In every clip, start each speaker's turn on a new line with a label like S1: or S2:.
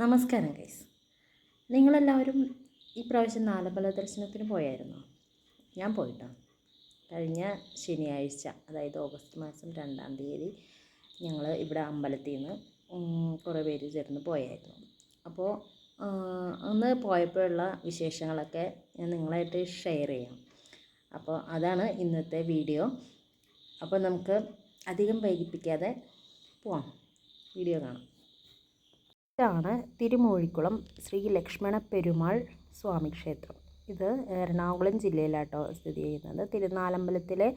S1: നമസ്കാരം ഗൈസ് നിങ്ങളെല്ലാവരും ഈ പ്രാവശ്യം നാലമ്പല ദർശനത്തിന് പോയായിരുന്നോ? ഞാൻ പോയിട്ടോ. കഴിഞ്ഞ ശനിയാഴ്ച അതായത് ഓഗസ്റ്റ് മാസം രണ്ടാം തീയതി ഞങ്ങൾ ഇവിടെ അമ്പലത്തിൽ നിന്ന് കുറേ പേര് ചേർന്ന് പോയായിരുന്നു. അപ്പോൾ അന്ന് പോയപ്പോഴുള്ള വിശേഷങ്ങളൊക്കെ ഞാൻ നിങ്ങളായിട്ട് ഷെയർ ചെയ്യാം. അപ്പോൾ അതാണ് ഇന്നത്തെ വീഡിയോ അപ്പോൾ നമുക്ക് അധികം വൈകിപ്പിക്കാതെ പോവാം. വീഡിയോ കാണാം. ഇതാണ് തിരുമൂഴിക്കുളം ശ്രീ ലക്ഷ്മണ പെരുമാൾ സ്വാമി ക്ഷേത്രം. ഇത് എറണാകുളം ജില്ലയിലാട്ടോ സ്ഥിതി ചെയ്യുന്നത്. തിരുനാലമ്പലത്തിലെ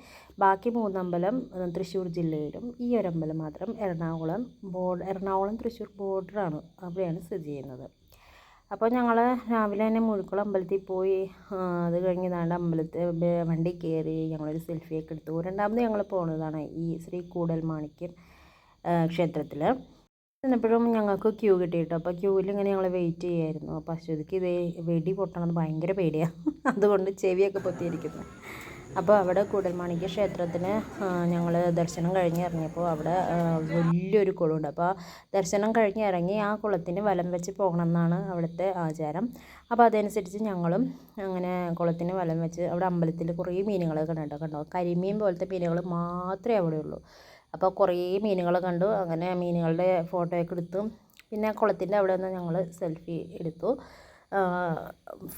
S1: ബാക്കി മൂന്നമ്പലം തൃശ്ശൂർ ജില്ലയിലും ഈ ഒരമ്പലം മാത്രം എറണാകുളം ബോർഡർ എറണാകുളം തൃശ്ശൂർ ബോർഡറാണ് അവിടെയാണ് സ്ഥിതി ചെയ്യുന്നത്. അപ്പോൾ ഞങ്ങൾ രാവിലെ തന്നെ മുഴുക്കുളം അമ്പലത്തിൽ പോയി അത് കഴിഞ്ഞ് നാണ്ട് അമ്പലത്തിൽ വണ്ടി കയറി ഞങ്ങളൊരു സെൽഫിയൊക്കെ എടുത്തു. രണ്ടാമത് ഞങ്ങൾ പോണതാണ് ഈ ശ്രീ കൂടൽ മാണിക്യം ക്ഷേത്രത്തിൽ ചെന്നപ്പോഴും ഞങ്ങൾക്ക് ക്യൂ കിട്ടിയിട്ടോ. അപ്പോൾ ക്യൂവിൽ ഇങ്ങനെ ഞങ്ങൾ വെയിറ്റ് ചെയ്യായിരുന്നു. അപ്പോൾ അശ്വതിക്ക് ഇതേ വെടി പൊട്ടണമെന്ന് ഭയങ്കര പേടിയാണ് അതുകൊണ്ട് ചെവിയൊക്കെ പൊത്തിയിരിക്കുന്നു. അപ്പോൾ അവിടെ കൂടൽമാണിക്യ ക്ഷേത്രത്തിന് ഞങ്ങൾ ദർശനം കഴിഞ്ഞ് ഇറങ്ങിയപ്പോൾ അവിടെ വലിയൊരു കുളമുണ്ട്. അപ്പോൾ ദർശനം കഴിഞ്ഞ് ഇറങ്ങി ആ കുളത്തിന് വലം വെച്ച് പോകണം എന്നാണ് അവിടുത്തെ ആചാരം. അപ്പോൾ അതനുസരിച്ച് ഞങ്ങളും അങ്ങനെ കുളത്തിന് വലം വെച്ച് അവിടെ അമ്പലത്തിൽ കുറേ മീനുകളൊക്കെ കണ്ടോ കണ്ടോ? കരിമീൻ പോലത്തെ മീനുകൾ മാത്രമേ അവിടെ ഉള്ളൂ അപ്പോൾ കുറേ മീനുകൾ കണ്ടു. അങ്ങനെ മീനുകളുടെ ഫോട്ടോയൊക്കെ എടുത്തു. പിന്നെ കുളത്തിന്റെ അവിടെ നിന്ന് ഞങ്ങൾ സെൽഫി എടുത്തു.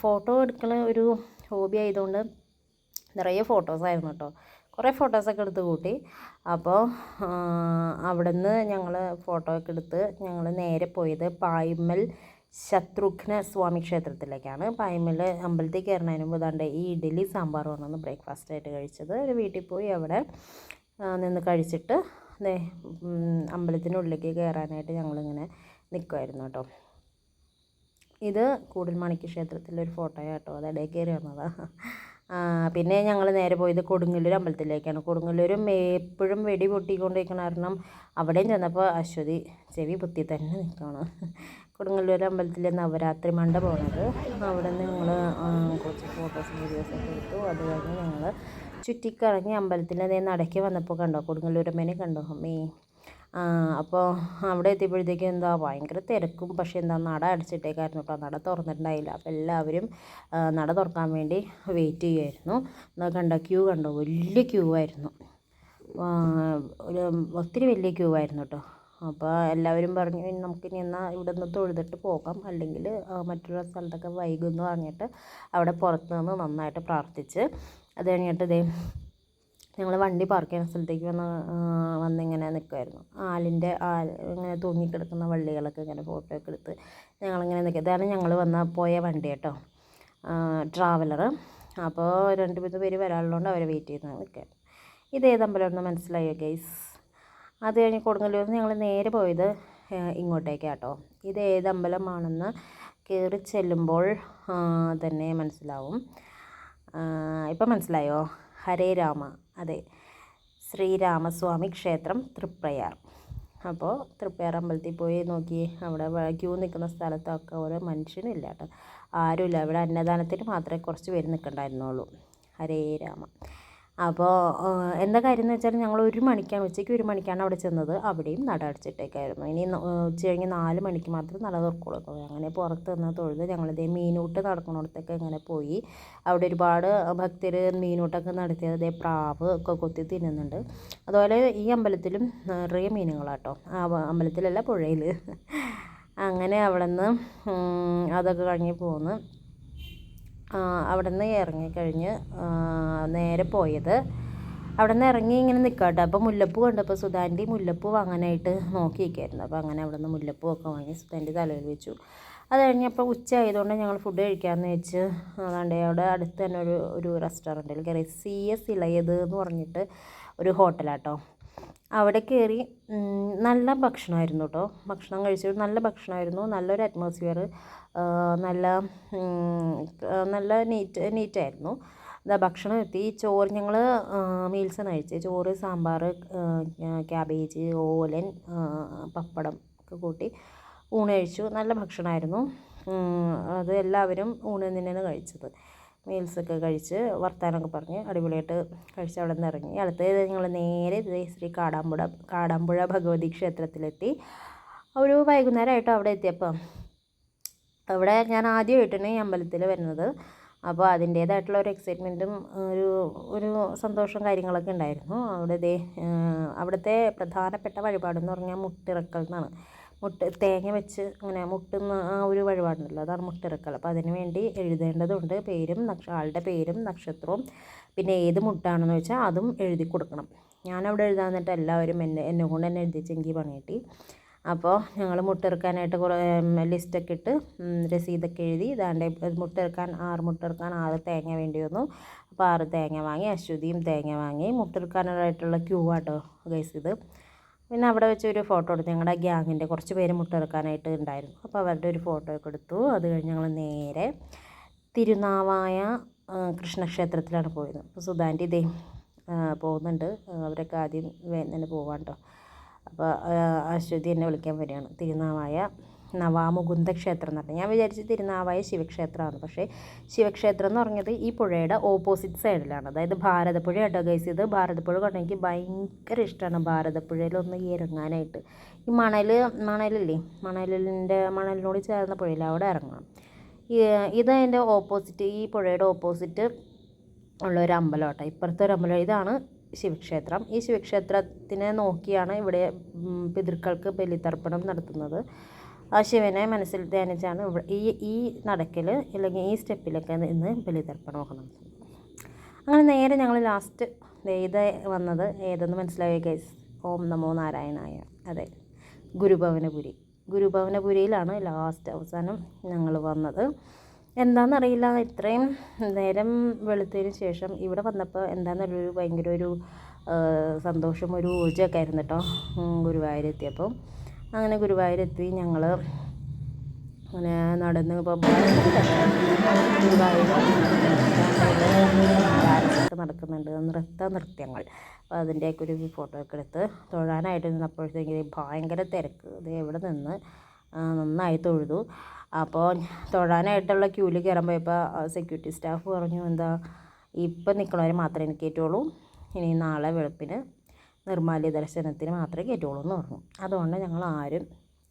S1: ഫോട്ടോ എടുക്കണ ഒരു ഹോബി ആയതുകൊണ്ട് നിറയെ ഫോട്ടോസായിരുന്നു കേട്ടോ കുറേ ഫോട്ടോസൊക്കെ എടുത്ത് കൂട്ടി. അപ്പോൾ അവിടെ നിന്ന് ഞങ്ങൾ ഫോട്ടോ ഒക്കെ എടുത്ത് ഞങ്ങൾ നേരെ പോയത് പായ്മൽ ശത്രുഘ്ന സ്വാമി ക്ഷേത്രത്തിലേക്കാണ്. പായ്മൽ അമ്പലത്തിൽ കയറുന്നതിന് മുമ്പ് ഇതാണ്ട് ഈ ഇഡ്ഡലി സാമ്പാറുമാണ് ബ്രേക്ക്ഫാസ്റ്റ് ആയിട്ട് കഴിച്ചത്. ഒരു വീട്ടിൽ പോയി അവിടെ. നിന്ന് കഴിച്ചിട്ട് ദേ അമ്പലത്തിനുള്ളിലേക്ക് കയറാനായിട്ട് ഞങ്ങളിങ്ങനെ നിൽക്കുമായിരുന്നു കേട്ടോ. ഇത് കൂടൽമാണിക്യ ക്ഷേത്രത്തിലെ ഒരു ഫോട്ടോ കേട്ടോ അത് ഇടയിൽ കയറി വന്നതാണ് പിന്നെ ഞങ്ങൾ നേരെ പോയത് കൊടുങ്ങല്ലൂർ അമ്പലത്തിലേക്കാണ്. കൊടുങ്ങല്ലൂരും എപ്പോഴും വെടി പൊട്ടിക്കൊണ്ടിരിക്കണ കാരണം അവിടെയും ചെന്നപ്പോൾ അശ്വതി ചെവി പൊത്തി തന്നെ നിൽക്കുകയാണ്. കൊടുങ്ങല്ലൂർ അമ്പലത്തിലെ നവരാത്രി മണ്ഡപമാണത് അവിടെ നിന്ന് ഞങ്ങൾ കുറച്ച് ഫോട്ടോസും വീഡിയോസൊക്കെ എടുത്തു. അത് ഞങ്ങൾ ചുറ്റിക്കറങ്ങി അമ്പലത്തിൽ അതേ നടക്കി വന്നപ്പോൾ കണ്ടോ? കൊടുങ്ങല്ലൂരമ്മേനെ കണ്ടോ? അമ്മേ. അപ്പോൾ അവിടെ എത്തിയപ്പോഴത്തേക്കും എന്താ ഭയങ്കര തിരക്കും. പക്ഷേ എന്താ നട അടച്ചിട്ടേക്കായിരുന്നു കേട്ടോ. നട തുറന്നിട്ടുണ്ടായില്ല. അപ്പോൾ എല്ലാവരും നട തുറക്കാൻ വേണ്ടി വെയിറ്റ് ചെയ്യുമായിരുന്നു എന്നാൽ കണ്ടോ? ക്യൂ കണ്ടോ? വലിയ ക്യൂ ആയിരുന്നു. ഒരു ഒത്തിരി വലിയ ക്യൂ ആയിരുന്നു കേട്ടോ. അപ്പോൾ എല്ലാവരും പറഞ്ഞു "ഇനി നമുക്കിനി എന്നാൽ ഇവിടെ നിന്ന് തൊഴുതിട്ട് പോകാം. അല്ലെങ്കിൽ മറ്റുള്ള സ്ഥലത്തൊക്കെ വൈകുമെന്ന് പറഞ്ഞിട്ട് അവിടെ പുറത്ത് നിന്ന് നന്നായിട്ട് പ്രാർത്ഥിച്ച് അത് കഴിഞ്ഞിട്ട് ഇതേ ഞങ്ങൾ വണ്ടി പാർക്ക് ചെയ്യുന്ന സ്ഥലത്തേക്ക് വന്ന് വന്നിങ്ങനെ നിൽക്കുമായിരുന്നു ആലിന്റെ ആൽ ഇങ്ങനെ തൂങ്ങിക്കിടക്കുന്ന വള്ളികളൊക്കെ ഇങ്ങനെ ഫോട്ടോ ഒക്കെ എടുത്ത് ഞങ്ങളിങ്ങനെ നിൽക്കുക ഇതാണ് ഞങ്ങൾ വന്ന പോയ വണ്ടി കേട്ടോ. ട്രാവലർ അപ്പോൾ രണ്ട് മൂന്ന് പേര് വരാനുള്ളതുകൊണ്ട് അവരെ വെയിറ്റ് ചെയ്ത് നിൽക്കുക ഇത് ഏതമ്പലമെന്ന് മനസ്സിലായോ ഗൈസ് അത് കഴിഞ്ഞ് കൊടുങ്ങല്ലൂരിൽ ഞങ്ങൾ നേരെ പോയത് ഇങ്ങോട്ടേക്ക് ഇങ്ങോട്ടേക്കാട്ടോ. ഇത് ഏതമ്പലമാണെന്ന് കയറി ചെല്ലുമ്പോൾ തന്നെ മനസ്സിലാവും. ഇപ്പം മനസ്സിലായോ? ഹരേ രാമ. അതെ. ശ്രീരാമസ്വാമി ക്ഷേത്രം തൃപ്രയാർ. അപ്പോൾ തൃപ്പയാർ അമ്പലത്തിൽ പോയി നോക്കി അവിടെ ക്യൂ നിൽക്കുന്ന സ്ഥലത്തൊക്കെ ഒരു മനുഷ്യനില്ല കേട്ടോ. ആരുമില്ല. അവിടെ അന്നദാനത്തിന് മാത്രമേ കുറച്ച് പേര് നിൽക്കണ്ടായിരുന്നുള്ളൂ. ഹരേ രാമ. അപ്പോൾ എന്താ കാര്യം എന്ന് വെച്ചാൽ ഞങ്ങൾ ഒരു മണിക്കാണ് ഉച്ചയ്ക്ക് ഒരു മണിക്കാണ് അവിടെ ചെന്നത്. അവിടെയും നട അടച്ചിട്ടേക്കായിരുന്നു. ഇനി ഉച്ച കഴിഞ്ഞ് നാല് മണിക്ക് മാത്രം നട തുറക്കുള്ളൂ. അങ്ങനെ പുറത്ത് നിന്ന് തൊഴുത് ഞങ്ങളിതേ മീനൂട്ട് നടക്കുന്നിടത്തൊക്കെ ഇങ്ങനെ പോയി. അവിടെ ഒരുപാട് ഭക്തർ മീനൂട്ടൊക്കെ നടത്തിയത് അതേ പ്രാവ് ഒക്കെ കൊത്തി തിന്നുന്നുണ്ട്. അതുപോലെ ഈ അമ്പലത്തിലും നിറയെ മീനുകളാട്ടോ. അമ്പലത്തിലല്ല പുഴയിൽ അങ്ങനെ അവിടെ നിന്ന് അതൊക്കെ കഴിഞ്ഞ് പോന്ന്. അവിടെ നിന്ന് ഇറങ്ങിക്കഴിഞ്ഞ് നേരെ പോയത്. അവിടെ നിന്ന് ഇറങ്ങി ഇങ്ങനെ നിൽക്കാട്ടോ അപ്പോൾ മുല്ലപ്പൂ കണ്ടപ്പോൾ സുധാന്റെ മുല്ലപ്പൂ വാങ്ങാനായിട്ട് നോക്കി നിൽക്കായിരുന്നു അപ്പോൾ അങ്ങനെ അവിടെ നിന്ന് മുല്ലപ്പൂ ഒക്കെ വാങ്ങി സുധാന്റെ തലയിൽ വെച്ചു. അത് കഴിഞ്ഞപ്പോൾ ഉച്ച ആയതുകൊണ്ട് ഞങ്ങൾ ഫുഡ് കഴിക്കാമെന്ന് വെച്ച് അതാണ്ട് അവിടെ അടുത്ത് തന്നെ ഒരു ഒരു റെസ്റ്റോറന്റിൽ കയറി സി എസ് ഇളയത് എന്ന് പറഞ്ഞിട്ട് ഒരു ഹോട്ടലാട്ടോ അവിടെ കയറി നല്ല ഭക്ഷണമായിരുന്നു കേട്ടോ ഭക്ഷണം കഴിച്ചു നല്ല ഭക്ഷണമായിരുന്നു. നല്ലൊരു അറ്റ്മോസ്ഫിയർ നല്ല നല്ല നീറ്റ് നീറ്റായിരുന്നു എന്താ ഭക്ഷണം എത്തി. ചോറ് ഞങ്ങൾ മീൽസാണ് കഴിച്ചത്. ചോറ് സാമ്പാർ ക്യാബേജ് ഓലൻ പപ്പടം ഒക്കെ കൂട്ടി ഊണ് കഴിച്ചു. നല്ല ഭക്ഷണമായിരുന്നു. അത് എല്ലാവരും ഊണ് തന്നെയാണ് കഴിച്ചത്. മീൽസൊക്കെ കഴിച്ച് വർത്താനമൊക്കെ പറഞ്ഞ് അടിപൊളിയായിട്ട് കഴിച്ച് അവിടെ നിന്ന് ഇറങ്ങി. അടുത്തത് ഞങ്ങൾ നേരെ ശ്രീ കാടാമ്പുഴ കാടാമ്പുഴ ഭഗവതി ക്ഷേത്രത്തിലെത്തി. ഒരു വൈകുന്നേരമായിട്ടോ അവിടെ എത്തിയപ്പം. അവിടെ ഞാൻ ആദ്യമായിട്ടാണ് ഈ അമ്പലത്തിൽ വരുന്നത്. അപ്പോൾ അതിന്റേതായിട്ടുള്ള ഒരു എക്സൈറ്റ്മെന്റും ഒരു ഒരു സന്തോഷവും കാര്യങ്ങളൊക്കെ ഉണ്ടായിരുന്നു. അവിടെ ദേ അവിടുത്തെ പ്രധാനപ്പെട്ട വഴിപാടെന്ന് പറഞ്ഞാൽ മുട്ടിറക്കൽ എന്നാണ്. മുട്ട് തേങ്ങ വെച്ച് അങ്ങനെ മുട്ടുന്ന ആ ഒരു വഴിപാടുണ്ടല്ലോ. അതാണ് മുട്ടിറക്കൽ അപ്പോൾ അതിന് വേണ്ടി എഴുതേണ്ടതുണ്ട്. പേരും നക്ഷ ആളുടെ പേരും നക്ഷത്രവും പിന്നെ ഏത് മുട്ടാണെന്ന് വെച്ചാൽ അതും എഴുതി കൊടുക്കണം. ഞാനവിടെ എഴുതാൻ നിന്നിട്ട് എല്ലാവരും എന്നെ എന്നെ കൊണ്ട് തന്നെ എഴുതിച്ചെങ്കിൽ പണി കിട്ടി. അപ്പോൾ ഞങ്ങൾ മുട്ടിറക്കാനായിട്ട് കുറേ ലിസ്റ്റൊക്കെ ഇട്ട് രസീതൊക്കെ എഴുതി ഇതാണ്ട് മുട്ടിറക്കാൻ ആറ് മുട്ടിറക്കാൻ ആറ് തേങ്ങ വേണ്ടി വന്നു. അപ്പോൾ ആറ് തേങ്ങ വാങ്ങി അശ്വതിയും തേങ്ങ വാങ്ങി മുട്ടിറക്കാനായിട്ടുള്ള ക്യൂ ആട്ടോ ഗൈസ് ഇത്. പിന്നെ അവിടെ വെച്ച് ഒരു ഫോട്ടോ എടുത്തു. ഞങ്ങളുടെ ഗ്യാങ്ങിന്റെ കുറച്ച് പേര് മുട്ടെടുക്കാനായിട്ട് ഉണ്ടായിരുന്നു അപ്പോൾ അവരുടെ ഒരു ഫോട്ടോ ഒക്കെ എടുത്തു. അത് കഴിഞ്ഞ് ഞങ്ങൾ നേരെ തിരുനാവായ കൃഷ്ണക്ഷേത്രത്തിലാണ് പോയത് അപ്പോൾ സുധാന്റെ ഇതേ പോകുന്നുണ്ട്. അവരൊക്കെ ആദ്യം തന്നെ പോവാൻ കേട്ടോ അപ്പോൾ അശ്വതി എന്നെ വിളിക്കാൻ വരികയാണ്. തിരുനാവായ നവാമുകുന്ദ ക്ഷേത്രം എന്ന് പറഞ്ഞാൽ ഞാൻ വിചാരിച്ചു തിരുനാവായ ശിവക്ഷേത്രമാണ്. പക്ഷേ ശിവക്ഷേത്രം എന്ന് പറഞ്ഞത് ഈ പുഴയുടെ ഓപ്പോസിറ്റ് സൈഡിലാണ് അതായത് ഭാരതപ്പുഴ കേട്ടോ ഗൈസ് ഇത് ഭാരതപ്പുഴ കണ്ടെങ്കിൽ ഭയങ്കര ഇഷ്ടമാണ് ഭാരതപ്പുഴയിലൊന്ന് ഇറങ്ങാനായിട്ട്. ഈ മണൽ മണലില്ലേ? മണലിന്റെ മണലിനോട് ചേർന്ന പുഴയിൽ അവിടെ ഇറങ്ങണം. ഇത് അതിന്റെ ഓപ്പോസിറ്റ് ഈ പുഴയുടെ ഓപ്പോസിറ്റ് ഉള്ള ഒരു അമ്പലം ഇപ്പുറത്തെ ഒരു അമ്പലം. ഇതാണ് ശിവക്ഷേത്രം. ഈ ശിവക്ഷേത്രത്തിനെ നോക്കിയാണ് ഇവിടെ പിതൃക്കൾക്ക് ബലിതർപ്പണം നടത്തുന്നത്. ആ ശിവനെ മനസ്സിൽ ധ്യാനിച്ചാണ് ഈ ഈ നടക്കൽ അല്ലെങ്കിൽ ഈ സ്റ്റെപ്പിലൊക്കെ ഇന്ന് ബലിതർപ്പണമൊക്കെ നോക്കണം അങ്ങനെ നേരെ ഞങ്ങൾ ലാസ്റ്റ് ഇത് വന്നത് ഏതെന്ന് മനസ്സിലായ ഗൈസ് ഓം നമോ നാരായണായ. അതെ. ഗുരുഭവനപുരി. ഗുരുഭവനപുരിയിലാണ് ലാസ്റ്റ് അവസാനം ഞങ്ങൾ വന്നത്. എന്താണെന്നറിയില്ല ഇത്രയും നേരം വെളുത്തതിന് ശേഷം ഇവിടെ വന്നപ്പോൾ എന്താണെന്നൊരു ഭയങ്കര ഒരു സന്തോഷം ഒരു ഊർജമൊക്കെ ആയിരുന്നു കേട്ടോ ഗുരുവായൂരെത്തിയപ്പോൾ. അങ്ങനെ ഗുരുവായൂരെത്തി. ഞങ്ങൾ അങ്ങനെ നടന്ന് ഇപ്പോൾ ഗുരുവായൂർ നടക്കുന്നുണ്ട്. നൃത്ത നൃത്യങ്ങൾ. അപ്പോൾ അതിന്റെയൊക്കെ ഒരു ഫോട്ടോ ഒക്കെ എടുത്ത് തൊഴാനായിട്ട് നിന്നപ്പോഴത്തേക്ക് ഭയങ്കര തിരക്ക്. ഇത് എവിടെ നിന്ന് നന്നായി തൊഴുതു. അപ്പോൾ തൊഴാനായിട്ടുള്ള ക്യൂവിൽ കയറുമ്പോൾ ഇപ്പോൾ സെക്യൂരിറ്റി സ്റ്റാഫ് പറഞ്ഞു എന്താ ഇപ്പം നിൽക്കണവർ മാത്രമേ എനിക്ക് കയറ്റുള്ളൂ ഇനി നാളെ വെളുപ്പിന് നിർമ്മാല്യ ദർശനത്തിന് മാത്രമേ കയറ്റുള്ളൂ എന്ന് പറഞ്ഞു. അതുകൊണ്ട് ഞങ്ങൾ ആരും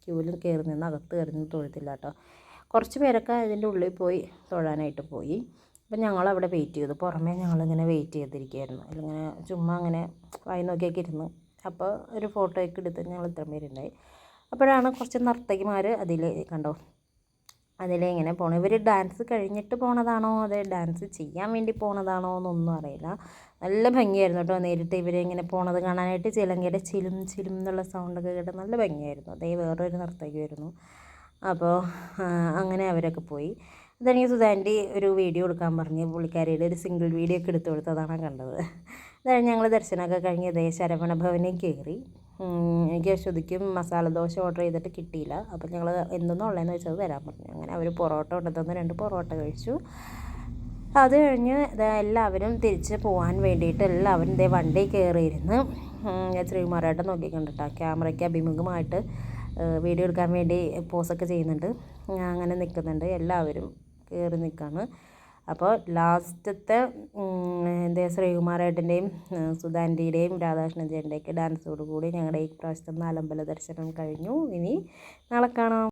S1: ക്യൂവിൽ കയറി നിന്ന് അകത്ത് കയറി നിന്ന് തൊഴുത്തില്ല കേട്ടോ. കുറച്ച് പേരൊക്കെ അതിന്റെ ഉള്ളിൽ പോയി തൊഴാനായിട്ട് പോയി. അപ്പം ഞങ്ങളവിടെ വെയിറ്റ് ചെയ്തു. പുറമേ ഞങ്ങളിങ്ങനെ വെയിറ്റ് ചെയ്തിരിക്കുകയായിരുന്നു. അതിലിങ്ങനെ ചുമ്മാ അങ്ങനെ വായി നോക്കിയൊക്കെ ഇരുന്നു. അപ്പോൾ ഒരു ഫോട്ടോയൊക്കെ എടുത്ത് ഞങ്ങൾ ഇത്രയും പേരുണ്ടായി. അപ്പോഴാണ് കുറച്ച് നർത്തകിമാർ അതിൽ കണ്ടോ അതിലിങ്ങനെ പോകണം ഇവർ ഡാൻസ് കഴിഞ്ഞിട്ട് പോണതാണോ? അത് ഡാൻസ് ചെയ്യാൻ വേണ്ടി പോണതാണോ എന്നൊന്നും അറിയില്ല. നല്ല ഭംഗിയായിരുന്നു കേട്ടോ നേരിട്ട് ഇവരിങ്ങനെ പോണത് കാണാനായിട്ട്. ചിലങ്കയുടെ ചിലും ചിലും എന്നുള്ള സൗണ്ടൊക്കെ കേട്ട് നല്ല ഭംഗിയായിരുന്നു. അതേ വേറൊരു നർത്തകിയായിരുന്നു. അപ്പോൾ അങ്ങനെ അവരൊക്കെ പോയി. അതെനിക്ക് സുധാന്റെ ഒരു വീഡിയോ എടുക്കാൻ പറഞ്ഞ് പുള്ളിക്കാരിയുടെ ഒരു സിംഗിൾ വീഡിയോ ഒക്കെ എടുത്തു കൊടുത്തതാണ് കണ്ടത്. അതായത് ഞങ്ങൾ ദർശനമൊക്കെ കഴിഞ്ഞ് ഇതേ ശരവണ ഭവനിൽ കയറി. എനിക്ക് അശ്വതിക്കും മസാല ദോശ ഓർഡർ ചെയ്തിട്ട് കിട്ടിയില്ല. അപ്പോൾ ഞങ്ങൾ എന്തെന്ന് ഉള്ളതെന്ന് വെച്ചത് തരാൻ പറഞ്ഞു. അങ്ങനെ അവർ പൊറോട്ട കൊണ്ടുതന്ന് രണ്ട് പൊറോട്ട കഴിച്ചു. അത് കഴിഞ്ഞ് എല്ലാവരും തിരിച്ച് പോകാൻ വേണ്ടിയിട്ട് എല്ലാവരും ഇതേ വണ്ടി കയറിയിരുന്ന് ശ്രീകുമാരായിട്ട് നോക്കിക്കണ്ടിട്ടാ ക്യാമറയ്ക്ക് അഭിമുഖമായിട്ട് വീഡിയോ എടുക്കാൻ വേണ്ടി പോസൊക്കെ ചെയ്യുന്നുണ്ട്. ഞാൻ അങ്ങനെ നിൽക്കുന്നുണ്ട്. എല്ലാവരും കയറി നിൽക്കുകയാണ് അപ്പോൾ ലാസ്റ്റത്തെ എന്താ ശ്രീകുമാരേട്ടന്റെയും സുധാന്റിയുടെയും രാധാകൃഷ്ണൻ ചേട്ടന്റെയൊക്കെ ഡാൻസോടുകൂടി ഞങ്ങളുടെ ഈ പ്രാവശ്യത്തെ നാലമ്പല ദർശനം കഴിഞ്ഞു. ഇനി നാളെ കാണാം.